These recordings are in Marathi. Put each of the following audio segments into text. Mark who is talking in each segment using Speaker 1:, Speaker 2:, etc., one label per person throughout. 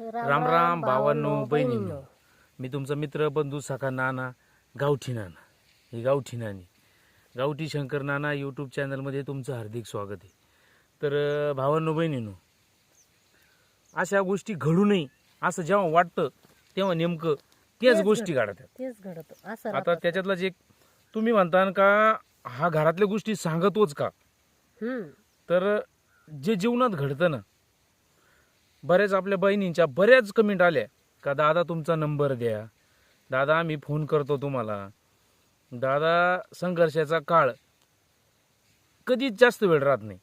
Speaker 1: राम राम भावांनो बहिणींनो. मी तुमचा मित्र बंधू सखा नाना गावठी नाना. हे गावठी नानी. गावठी शंकर नाना यूट्यूब चॅनलमध्ये तुमचं हार्दिक स्वागत आहे. तर भावांनो बहिणींनो अशा गोष्टी घडू नये असं जेव्हा वाटतं तेव्हा नेमकं
Speaker 2: तेच
Speaker 1: गोष्टी
Speaker 2: तेच घडत. असं
Speaker 1: आता. त्याच्यातला जे तुम्ही म्हणता का हा घरातल्या गोष्टी सांगतोच का. तर जे जीवनात घडतं ना बऱ्याच आपल्या बहिणींच्या बऱ्याच कमेंट आल्या. का दादा तुमचा नंबर द्या. दादा मी फोन करतो तुम्हाला. दादा संघर्षाचा काळ कधीच जास्त वेळ राहत नाही.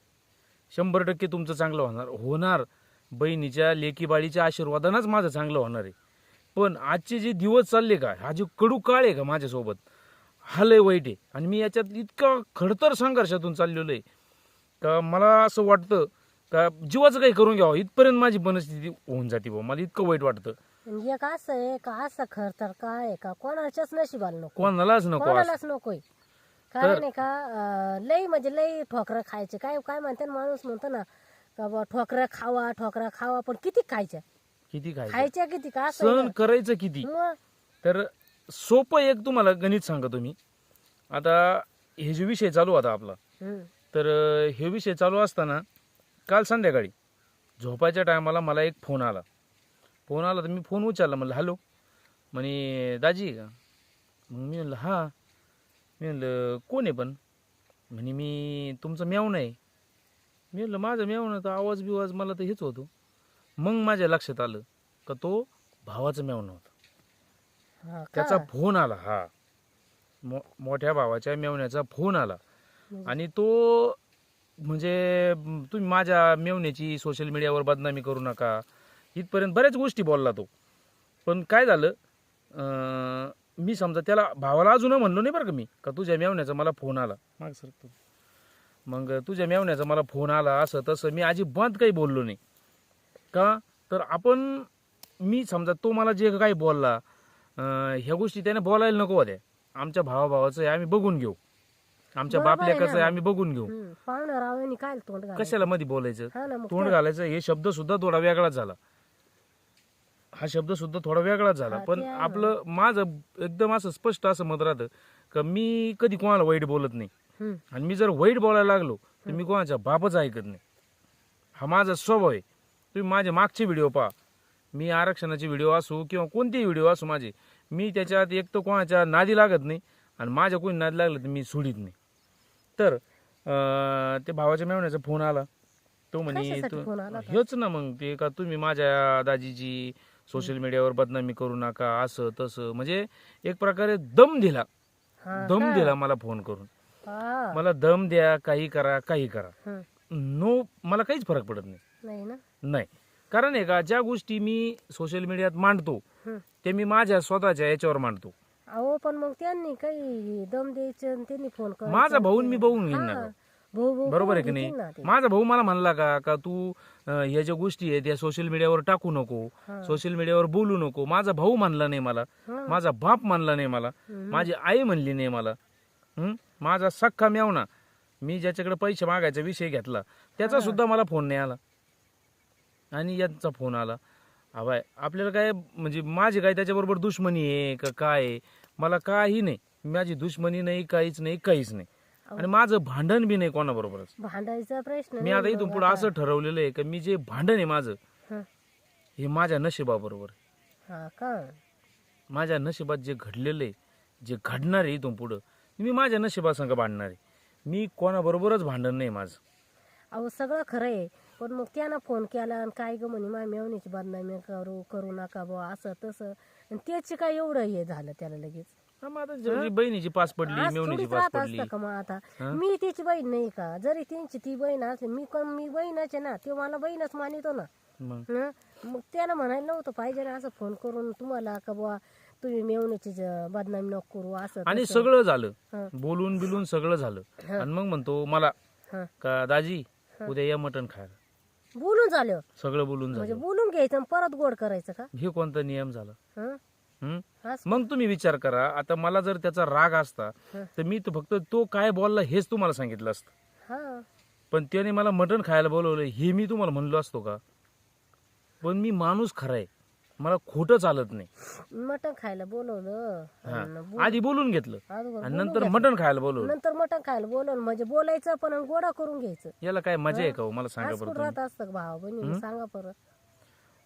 Speaker 1: शंभर टक्के तुमचं चांगलं होणार होणार. बहिणीच्या लेकीबाळीच्या आशीर्वादानंच माझं चांगलं होणार आहे. पण आजचे जे दिवस चालले का हा जो कडू काळ आहे का माझ्यासोबत हा लय वाईट आहे. आणि मी याच्यात इतका खडतर संघर्षातून चाललेलो आहे. का मला असं वाटतं का जीवाचं काही करून घ्यावं? इथपर्यंत माझी मनस्थिती होऊन जाते भाऊ. मला इतकं वाईट वाटतं.
Speaker 2: एक असं आहे? का असं खर तर काय आहे का? कोणाच्याच नशिबाला नको.
Speaker 1: कोणालाच नको असं.
Speaker 2: कोणालाच नकोय. कारण आहे का अं, लई म्हणजे लई ठोकरं खायचे. काय काय म्हणते ना माणूस म्हणतो ना का बा ठोकरं खावा ठोकरं खावा पण किती खायच्या?
Speaker 1: किती
Speaker 2: खायच्या? किती? का असं आहे?
Speaker 1: सहन
Speaker 2: ना.
Speaker 1: करायचं किती?
Speaker 2: मग?
Speaker 1: तर सोपं एक तुम्हाला गणित सांगतो मी. आता हे जे विषय चालू होता आपला
Speaker 2: हम्म.
Speaker 1: तर अं, हे विषय चालू असताना काल संध्याकाळी. झोपायच्या टायमाला मला एक फोन आला. फोन आला तर मी फोन उचलला म्हणलं हॅलो. म्हणे दाजी का? मग मी म्हणलं हां. मी म्हणलं कोण आहे पण? म्हणे मी तुमचं मेवणं आहे. मी म्हणलं माझं मेवणं तर आवाज बिवाज मला तर हेच होतो. मग माझ्या लक्षात आलं का तो भावाचं मेवणं होतं? त्याचा फोन आला हा. मो मोठ्या भावाच्या मेवण्याचा फोन आला. आणि तो म्हणजे तुम्ही माझ्या मेवण्याची सोशल मीडियावर बदनामी करू नका. इथपर्यंत बऱ्याच गोष्टी बोलला तो. पण काय झालं मी समजा त्याला भावाला अजून म्हणलो नाही बरं का मी का तुझ्या मेवण्याचा मला फोन आला. माग सर तू. मग तुझ्या मेवण्याचा मला फोन आला असं तसं मी अजिबात काही बोललो नाही. का? तर आपण मी समजा तो मला जे काही बोलला ह्या गोष्टी त्याने बोलायला नको होत्या. आमच्या भावाभावाचं आम्ही बघून घेऊ. आमच्या
Speaker 2: बरोबर
Speaker 1: बापल्या
Speaker 2: आहे
Speaker 1: कसं आहे
Speaker 2: ना.
Speaker 1: आम्ही बघून घेऊ
Speaker 2: हम्म. पाहुणं रावणी काय तोंड घालायचं?
Speaker 1: कशाला मध्ये बोलायचं
Speaker 2: हा ना मग
Speaker 1: तोंड घालायचं हे शब्द सुद्धा थोडा वेगळाच झाला हा शब्द सुद्धा थोडा वेगळाच झाला
Speaker 2: हा,
Speaker 1: पण
Speaker 2: ते आहे ना.
Speaker 1: आपलं माझं एकदम असं स्पष्ट असं मत राहतं का मी कधी कोणाला वाईट बोलत नाही
Speaker 2: हम्म.
Speaker 1: आणि मी जर वाईट बोलायला लागलो तर मी कोणाच्या बापच ऐकत नाही हा माझा स्वभाव आहे तुम्ही माझे मागचे व्हिडिओ पहा मी आरक्षणाचे व्हिडिओ असू किंवा कोणतेही व्हिडिओ असू माझे मी त्याच्यात एक तर कोणाच्या नादी लागत नाही आणि माझ्या कोणी नादी लागलं तर मी सोडित नाही तर ते भावाच्या मेवण्याचा फोन आला तो म्हणे
Speaker 2: कशासाठी
Speaker 1: तू
Speaker 2: फोन आला होता?
Speaker 1: हेच ना मग ते का तुम्ही माझ्या दाजीची सोशल मीडियावर बदनामी करू नका असं तसं म्हणजे एक प्रकारे दम दिला
Speaker 2: हा
Speaker 1: दम? दिला मला फोन करून
Speaker 2: हा.
Speaker 1: मला दम द्या काही करा काही करा. नो मला काहीच फरक पडत नाही
Speaker 2: नाही ना
Speaker 1: नाही कारण आहे का ज्या गोष्टी मी सोशल मीडियात मांडतो. ते मी माझ्या स्वतःच्या याच्यावर मांडतो
Speaker 2: अहो पण मग त्यांनी काही दम द्यायचं आणि त्यांनी फोन कर
Speaker 1: माझा भाऊ आणि मी बघून घेईन ना.
Speaker 2: भाऊ भाऊ
Speaker 1: बरोबर आहे की
Speaker 2: करून
Speaker 1: नाही
Speaker 2: ते.
Speaker 1: माझा भाऊ मला म्हणला का का तू अं, ह्या ज्या गोष्टी आहेत त्या सोशल मीडियावर टाकू नको
Speaker 2: हा.
Speaker 1: सोशल मीडियावर बोलू नको माझा भाऊ म्हणला नाही मला
Speaker 2: हा.
Speaker 1: माझा बाप म्हणला नाही मला
Speaker 2: हम्म.
Speaker 1: माझी आई म्हणली नाही मला हं? माझा सख्खा मेवना मी ज्याच्याकडे पैसे मागायचा विषय घेतला त्याचा सुद्धा मला फोन नाही आला आणि यांचा फोन आला हवाय आपल्याला काय म्हणजे माझी काय त्याच्याबरोबर दुश्मनी आहे का काय आहे? मला काही नाही. माझी दुश्मनी नाही काहीच नाही काहीच नाही. आणि माझं भांडण बी नाही कोणाबरोबरच.
Speaker 2: भांडायचा प्रश्न
Speaker 1: मी
Speaker 2: नाही
Speaker 1: आता इथून
Speaker 2: मग
Speaker 1: पुढे असं ठरवलेलं आहे की मी जे भांडण आहे माझं
Speaker 2: हं.
Speaker 1: हे माझ्या नशिबाबरोबर. आहे.
Speaker 2: हा का?
Speaker 1: माझ्या नशिबात जे घडलेलं आहे जे घडणार आहे इथून पुढं मी माझ्या नशिबासंग भांडणार आहे. मी कोणाबरोबरच भांडण नाही माझं.
Speaker 2: अहो सगळं खरं आहे. पण मग त्यानं फोन केला आणि काय ग म्हणे माझ्या मेवणीची बदनामी करू करू नका बुवा असं तसं आणि त्याची काय एवढं हे झालं त्याला लगेच
Speaker 1: हा, मग आता जी बहिणीची पास पडली
Speaker 2: आज
Speaker 1: मेवणीची
Speaker 2: थोडीच
Speaker 1: पास
Speaker 2: राहत
Speaker 1: पडली
Speaker 2: असतं का मग आता? मी त्याची बहीण नाही का जरी त्यांची ती बहीण असली मी कोण मी बहीणच आहे ना ते मला बहीणच मानितो ना
Speaker 1: मग
Speaker 2: हं? मग म्हणायला नव्हतं पाहिजे ना असं फोन करून तुम्हाला का बुवा तुम्ही मेवणीची ज- बदनामी नको करू असं
Speaker 1: आणि
Speaker 2: तसं.
Speaker 1: सगळं झालं. बोलून बिलून सगळं झालं. आणि मग म्हणतो मला
Speaker 2: हं.
Speaker 1: का दाजी उद्या या मटण खायला
Speaker 2: बोलून झालं.
Speaker 1: सगळं बोलून
Speaker 2: म्हणजे
Speaker 1: झालं.
Speaker 2: बोलून घ्यायचं आणि परत गोड करायचं का?
Speaker 1: हे कोणता नियम झाला?
Speaker 2: हं?
Speaker 1: हं?
Speaker 2: असं.
Speaker 1: मग तुम्ही विचार करा. आता मला जर त्याचा राग असता
Speaker 2: हं.
Speaker 1: तर मी तर फक्त तो काय बोलला हेच तुम्हाला सांगितलं असतं.
Speaker 2: हा.
Speaker 1: पण त्याने मला मटण खायला बोलवलं हे मी तुम्हाला म्हणलो असतो का? पण मी माणूस खरा आहे. मला खोटं चालत नाही.
Speaker 2: मटण खायला बोलवलं.
Speaker 1: हा. आधी बोलून घेतलं.
Speaker 2: अगोदर
Speaker 1: आणि
Speaker 2: बोलून
Speaker 1: नंतर
Speaker 2: घ्यायचं.
Speaker 1: मटण खायला बोलवलं.
Speaker 2: नंतर मटण खायला बोलवलं. म्हणजे बोलायचं पण गोडा करून घ्यायचं.
Speaker 1: याला काय मजा आहे का हो? मला सांगा
Speaker 2: आज
Speaker 1: बरं
Speaker 2: कुठं
Speaker 1: तुम्ही.
Speaker 2: राहत असतं भाव बहिणी? सांगा परत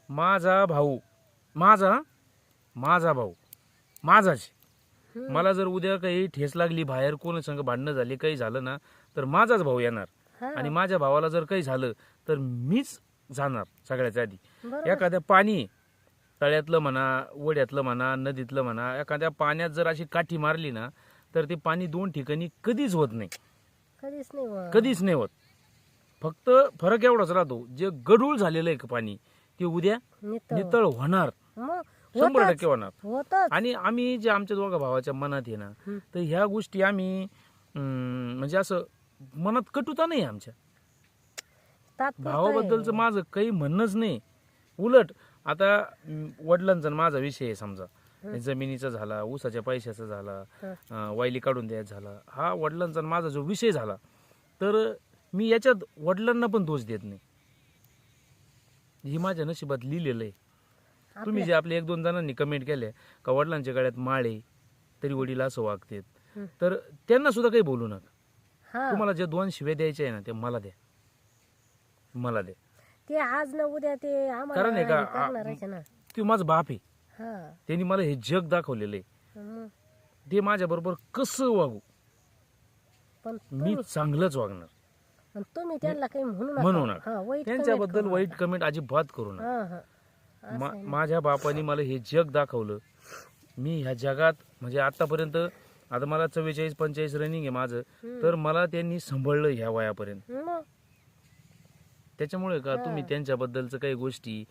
Speaker 1: माझा भाऊ. माझा? माझा भाऊ. माझाच.
Speaker 2: हम्म.
Speaker 1: मला जर उद्या काही ठेस लागली बाहेर कोण संग भांडणं झाली काही झालं ना तर माझाच भाऊ येणार.
Speaker 2: हा.
Speaker 1: आणि माझ्या भावाला जर काही झालं तर मीच जाणार सगळ्याच्या आधी.
Speaker 2: बरोबर.
Speaker 1: एखाद्या पाणी तळ्यातलं म्हणा वड्यातलं म्हणा नदीतलं म्हणा एखाद्या पाण्यात जर अशी काठी मारली ना तर ते पाणी दोन ठिकाणी कधीच होत नाही
Speaker 2: कधीच नाही व.
Speaker 1: कधीच नाही होत फक्त फरक एवढाच राहतो जे गडूळ झालेलं आहे पाणी ते उद्या
Speaker 2: नितळ.
Speaker 1: नितळ होणार
Speaker 2: मग
Speaker 1: शंभर
Speaker 2: होतच.
Speaker 1: टक्के होणार
Speaker 2: होतच
Speaker 1: आणि आम्ही जे आमच्या दोघा भावाच्या मनात आहे ना. तर ह्या गोष्टी आम्ही अं, म्हणजे असं मनात कटुता नाही आमच्या
Speaker 2: तात्पुरतं आहे.
Speaker 1: भावाबद्दलचं माझं काही म्हणणंच नाही उलट आता वडिलांचा आणि माझा विषय आहे समजा. जमिनीचा झाला ऊसाच्या पैशाचा झाला. अं, वायली काढून द्यायचा झाला. हा वडिलांचा आणि माझा जो विषय झाला तर मी याच्यात वडिलांना पण दोष देत नाही. ही माझ्या नशिबात लिहिलेलं आहे. तुम्ही जे आपल्या एक दोन जणांनी कमेंट केले का वडिलांच्या गळ्यात माळे तरी वडील असं वागतेत.
Speaker 2: हं.
Speaker 1: तर त्यांना सुद्धा काही बोलू नका.
Speaker 2: हा.
Speaker 1: तुम्हाला जे दोन शिव्या द्यायचे आहे ना ते मला द्या. मला द्या.
Speaker 2: ते आज ना उद्या ते आम्हाला
Speaker 1: कारण आहे का,
Speaker 2: करणारच आहे ना.
Speaker 1: ते माझा बाप आहे.
Speaker 2: हा.
Speaker 1: त्यांनी मला हे जग दाखवलेलं आहे.
Speaker 2: मग.
Speaker 1: ते माझ्या बरोबर कसं वागू?
Speaker 2: पण
Speaker 1: मी चांगलंच वागणार.
Speaker 2: तुम्ही त्यांना काही म्हणू नका.
Speaker 1: म्हणू
Speaker 2: हा
Speaker 1: नका
Speaker 2: वाईट
Speaker 1: त्यांच्याबद्दल
Speaker 2: comment
Speaker 1: वाईट कमेंट अजिबात करू
Speaker 2: करू
Speaker 1: नका.
Speaker 2: हा हा.
Speaker 1: मा-. माझ्या बापाने मला हे जग दाखवलं. मी ह्या जगात म्हणजे आतापर्यंत आता मला चव्वेचाळीस पंचेचाळीस रनिंग आहे माझं. तर मला त्यांनी सांभाळलं ह्या वयापर्यंत.
Speaker 2: मग?
Speaker 1: त्याच्यामुळे का तुम्ही त्यांच्याबद्दलचं काही गोष्टी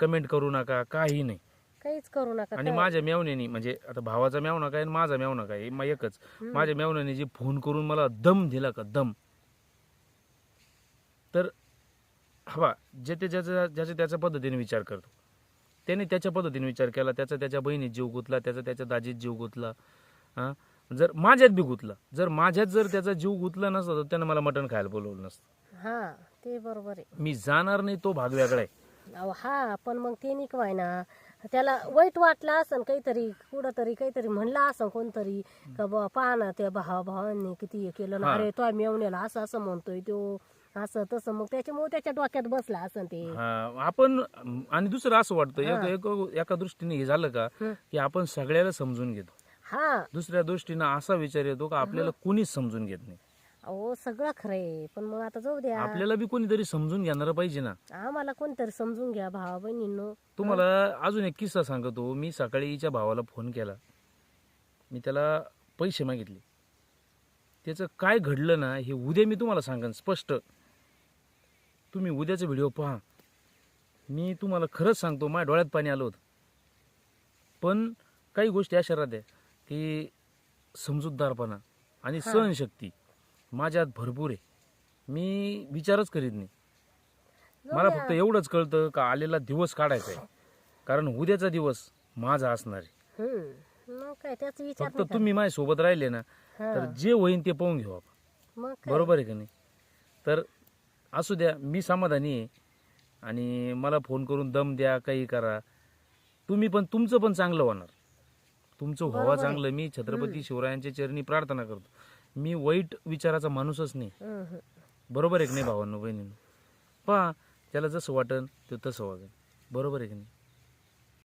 Speaker 1: कमेंट करू नका काही नाही.
Speaker 2: काहीच करू नका
Speaker 1: आणि माझ्या मेवण्यानी म्हणजे आता भावाचा मेवना काय आणि माझा मेवना काय एकच. माझ्या मेवण्याने जे फोन करून मला दम दिला का दम? तर हवा जे ते ज्याच्या ज्याच्या त्याच्या पद्धतीने विचार करतो. त्याने त्याच्या पद्धतीने विचार केला त्याचा त्याच्या बहिणीत जीव गुतला त्याचा त्याच्या दाजीत जीव गुतला हा जर माझ्यात बी गुतला जर माझ्यात जर त्याचा जीव गुतला नसता तर त्यानं मला मटण खायला बोलवलं नसतं.
Speaker 2: हा. ते बरोबर आहे.
Speaker 1: मी जाणार नाही तो भाग वेगळा आहे.
Speaker 2: अहो हा पण मग ते निकवाय ना. त्याला वाईट वाटलं असं काहीतरी कुठं तरी काहीतरी म्हणलं असं कोणतरी का बा पहा ना त्या भावा भावांनी किती हे केलं ना.
Speaker 1: हा.
Speaker 2: अरे तो मेवण्याला असं असं म्हणतोय तो असं तसं. मग त्याच्यामुळे त्याच्या डोक्यात बसला असं ते.
Speaker 1: हा, आपण आणि दुसरं असं वाटतं एक- एक- एका दृष्टीने हे झालं का
Speaker 2: हं.
Speaker 1: की आपण सगळ्याला समजून घेतो.
Speaker 2: हा.
Speaker 1: दुसऱ्या दृष्टीनं असा विचार येतो का आपल्याला कोणीच समजून घेत नाही.
Speaker 2: अहो सगळं खरंय. पण मग आता जाऊ द्या.
Speaker 1: आपल्याला बी कोणीतरी समजून घेणार पाहिजे ना.
Speaker 2: आम्हाला कोणतरी समजून घ्या भावा बहिणींनो
Speaker 1: तुम्हाला अजून एक किस्सा सांगतो. मी सकाळी हिच्या भावाला फोन केला. मी त्याला पैसे मागितले. त्याचं काय घडलं ना हे उद्या मी तुम्हाला सांगेन स्पष्ट. तुम्ही उद्याचा व्हिडिओ पहा. मी तुम्हाला खरंच सांगतो माझ्या डोळ्यात पाणी आलं होतं. पण काही गोष्टी अशा राहत्या की समजूतदारपणा आणि सहनशक्ती. माझ्यात भरपूर आहे. मी विचारच करीत नाही. मला फक्त एवढंच कळतं का आलेला दिवस काढायचा आहे. कारण उद्याचा दिवस माझा असणार आहे.
Speaker 2: मग काय त्याचा विचार
Speaker 1: फक्त
Speaker 2: नाही
Speaker 1: तुम्ही माझ्या सोबत राहिले ना. तर जे होईन ते पाहून घेऊ आपण.
Speaker 2: का? मग काय?
Speaker 1: बरोबर आहे का नाही? तर असू द्या मी समाधानी आहे. आणि मला फोन करून दम द्या काही करा. तुम्ही पण तुमचं पण चांगलं होणार. तुमचं व्हावं चांगलं. मी छत्रपती शिवरायांच्या चरणी प्रार्थना करतो. मी वाईट विचाराचा माणूसच नाही.
Speaker 2: हम्म,
Speaker 1: बरोबर आहे की नाही भावांनो बहिणींनो? पहा त्याला जसं वाटन ते तसं वागेल. बरोबर आहे की नाही?